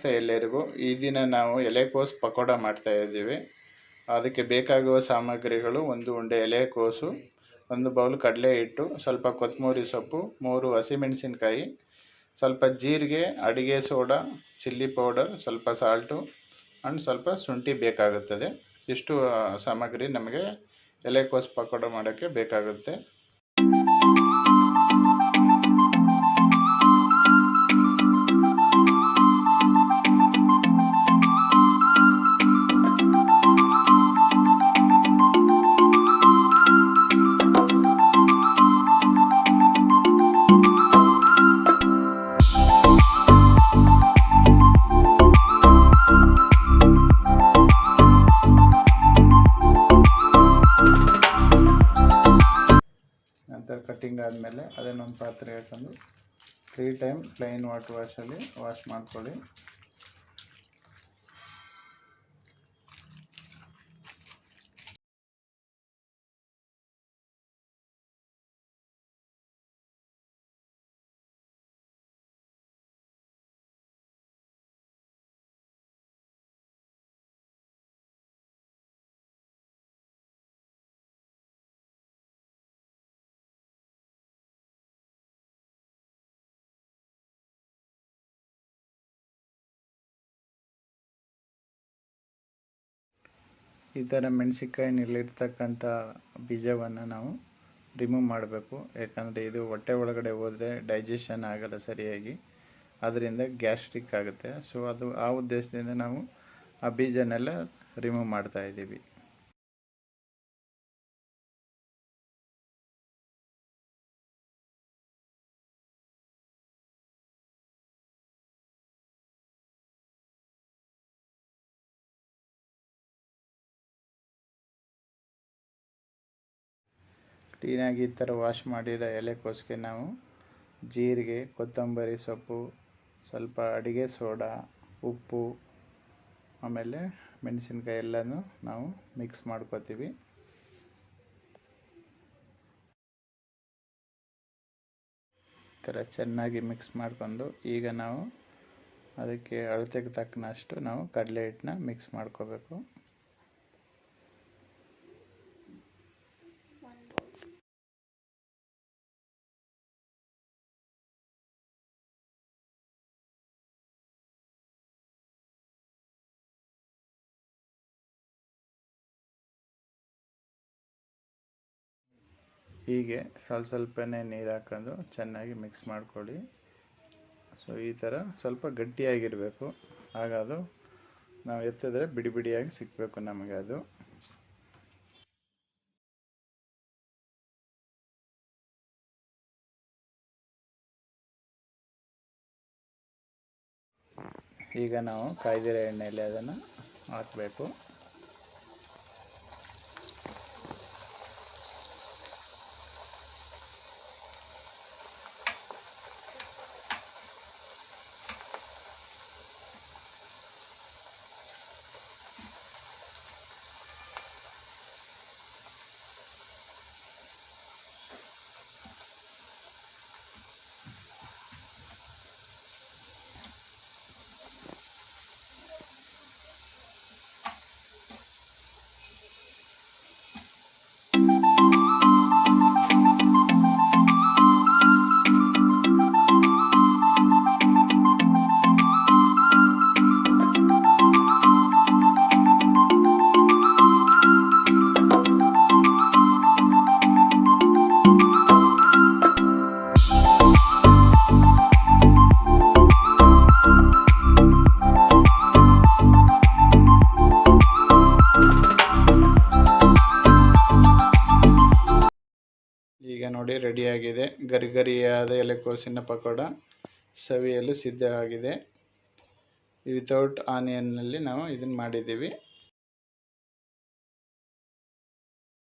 ನಮಸ್ತೆ ಎಲ್ಲರಿಗೂ ಈ ದಿನ ನಾವು ಎಲೆಕೋಸು ಪಕೋಡ ಮಾಡ್ತಾ ಇದ್ದೀವಿ. ಅದಕ್ಕೆ ಬೇಕಾಗುವ ಸಾಮಗ್ರಿಗಳು, ಒಂದು ಉಂಡೆ ಎಲೆಕೋಸು, ಒಂದು ಬೌಲ್ ಕಡಲೆ ಹಿಟ್ಟು ಸ್ವಲ್ಪ ಕೊತ್ತಂಬರಿ ಸೊಪ್ಪು, ಮೂರು ಹಸಿಮೆಣಸಿನ್ಕಾಯಿ, ಸ್ವಲ್ಪ ಜೀರಿಗೆ, ಅಡಿಗೆ ಸೋಡಾ, ಚಿಲ್ಲಿ ಪೌಡರ್, ಸ್ವಲ್ಪ ಸಾಲ್ಟು ಆ್ಯಂಡ್ ಸ್ವಲ್ಪ ಶುಂಠಿ ಬೇಕಾಗುತ್ತದೆ. ಇಷ್ಟು ಸಾಮಗ್ರಿ ನಮಗೆ ಎಲೆಕೋಸು ಪಕೋಡ ಮಾಡೋಕ್ಕೆ ಬೇಕಾಗುತ್ತೆ. ಅದನ್ನೊಂದು ಪಾತ್ರೆ ಹಾಕೊಂಡು ತ್ರೀ ಟೈಮ್ ಪ್ಲೈನ್ ವಾಟರ್ ವಾಶಲ್ಲಿ ವಾಶ್ ಮಾಡ್ಕೊಳ್ಳಿ. ಈ ಥರ ಮೆಣಸಿನ್ಕಾಯಿನಲ್ಲಿರ್ತಕ್ಕಂಥ ಬೀಜವನ್ನು ನಾವು ರಿಮೂವ್ ಮಾಡಬೇಕು. ಯಾಕಂದರೆ ಇದು ಹೊಟ್ಟೆ ಒಳಗಡೆ ಹೋದರೆ ಡೈಜೆಷನ್ ಆಗಲ್ಲ ಸರಿಯಾಗಿ. ಅದರಿಂದ ಗ್ಯಾಸ್ಟ್ರಿಕ್ ಆಗುತ್ತೆ. ಸೊ ಅದು ಆ ಉದ್ದೇಶದಿಂದ ನಾವು ಆ ಬೀಜನೆಲ್ಲ ರಿಮೂವ್ ಮಾಡ್ತಾ ಇದ್ದೀವಿ. ಕ್ಲೀನಾಗಿ ಈ ಥರ ವಾಶ್ ಮಾಡಿರೋ ಎಲೆಕೋಸ್ಗೆ ನಾವು ಜೀರಿಗೆ, ಕೊತ್ತಂಬರಿ ಸೊಪ್ಪು, ಸ್ವಲ್ಪ ಅಡುಗೆ ಸೋಡಾ, ಉಪ್ಪು, ಆಮೇಲೆ ಮೆಣಸಿನ್ಕಾಯಿ ಎಲ್ಲನೂ ನಾವು ಮಿಕ್ಸ್ ಮಾಡ್ಕೋತೀವಿ. ಈ ಥರ ಚೆನ್ನಾಗಿ ಮಿಕ್ಸ್ ಮಾಡಿಕೊಂಡು ಈಗ ನಾವು ಅದಕ್ಕೆ ಅಳತೆಗೆ ತಕ್ಕನಷ್ಟು ನಾವು ಕಡಲೆ ಹಿಟ್ಟನ್ನ ಮಿಕ್ಸ್ ಮಾಡ್ಕೋಬೇಕು. ಹೀಗೆ ಸ್ವಲ್ಪ ಸ್ವಲ್ಪನೇ ನೀರು ಹಾಕೊಂಡು ಚೆನ್ನಾಗಿ ಮಿಕ್ಸ್ ಮಾಡ್ಕೊಳ್ಳಿ. ಸೊ ಈ ಥರ ಸ್ವಲ್ಪ ಗಟ್ಟಿಯಾಗಿರಬೇಕು. ಆಗ ಅದು ನಾವು ಎತ್ತಿದ್ರೆ ಬಿಡಿ ಬಿಡಿಯಾಗಿ ಸಿಕ್ಕಬೇಕು ನಮಗೆ ಅದು. ಈಗ ನಾವು ಕಾಯ್ದಿರೋ ಎಣ್ಣೆಯಲ್ಲಿ ಅದನ್ನು ಹಾಕಬೇಕು. ನೋಡಿ ರೆಡಿಯಾಗಿದೆ. ಗರಿ ಗರಿಯಾದ ಎಲೆಕೋಸಿನ ಪಕೋಡ ಸವಿಯಲು ಸಿದ್ಧವಾಗಿದೆ. ವಿತೌಟ್ ಆನಿಯನ್ನಲ್ಲಿ ನಾವು ಇದನ್ನು ಮಾಡಿದ್ದೀವಿ.